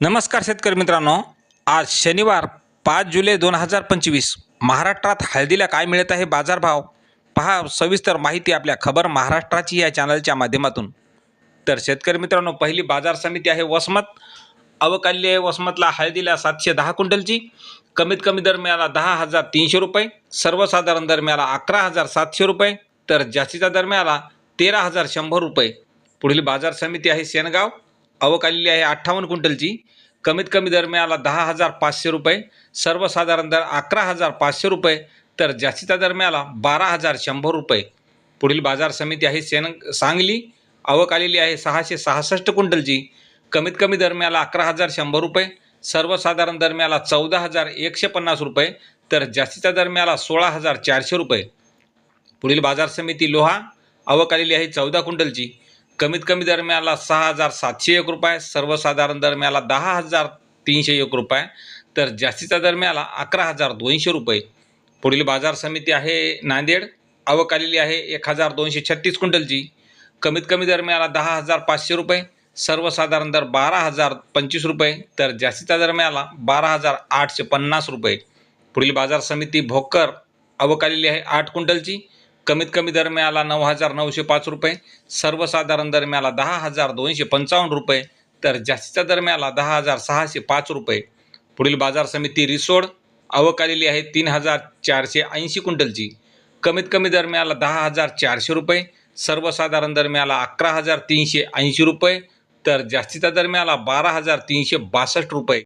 नमस्कार शेतकरी मित्रांनो. आज शनिवार पाच जुलै दोन हजार पंचवीस. महाराष्ट्रात हळदीला काय मिळत आहे बाजारभाव? पहा सविस्तर माहिती आपल्या खबर महाराष्ट्राची या चॅनलच्या माध्यमातून. तर शेतकरी मित्रांनो पहिली बाजार समिती आहे वसमत. अवकाल्य आहे वसमतला हळदीला सातशे दहा क्विंटलची. कमीत कमी दर मिळाला दहा हजार तीनशे रुपये. सर्वसाधारण दर मिळाला अकरा हजार सातशे रुपये. तर जास्तीचा दर मिळाला तेरा हजार शंभर रुपये. पुढील बाजार समिती आहे सेनगाव. आवक आलेली आहे अठ्ठावन्न क्विंटलची. कमीत कमी दर मिळाला दहा हजार पाचशे रुपये सर्वसाधारण दर अकरा हजार पाचशे रुपये तर जास्तीचा दर मिळाला बारा हजार शंभर रुपये. पुढील बाजार समिती आहे सेन सांगली. आवक आलेली आहे सहाशे सहासष्ट क्विंटलची. कमीत कमी दर मिळाला अकरा हजार शंभर रुपये सर्वसाधारण दर मिळाला चौदा हजार एकशे पन्नास रुपये तर जास्तीचा दर मिळाला सोळा हजार चारशे रुपये. पुढील बाजार समिती लोहा. आवक आलेली आहे चौदा क्विंटलची. कमीत कमी दरम्याला सहा हजार सातशे एक रुपये सर्वसाधारण दरम्याला दहा हजार तीनशे एक रुपये. तर जास्तीचा दरम्याला अकरा हजार दोनशे रुपये. पुढील बाजार समिती आहे नांदेड आवक आलेली आहे एक हजार दोनशे छत्तीस क्विंटलची. कमीत कमी दरम्याला दहा हजार पाचशे रुपये सर्वसाधारण दर बारा हजार पंचवीस रुपये. तर जास्तीचा दरम्याला बारा हजार आठशे पन्नास रुपये. पुढील बाजार समिती भोकर आवक आलेली आहे आठ क्विंटलची. कमीत कमी दर नऊ हजार नऊशे पाच रुपये सर्वसाधारण दर दहा हजार दोनशे पंचावन्न रुपये तर जास्तीचा दर दहा हजार सहाशे पाच रुपये. पुढील बाजार समिती रिसोड आवक आलेली आहे तीन हजार चारशे ऐंशी क्विंटलची. कमीत कमी दर दहा हजार चारशे रुपये सर्वसाधारण दर अकरा हजार तीनशे ऐंशी रुपये तर जास्तीचा दर बारा हजार तीनशे बासष्ट रुपये.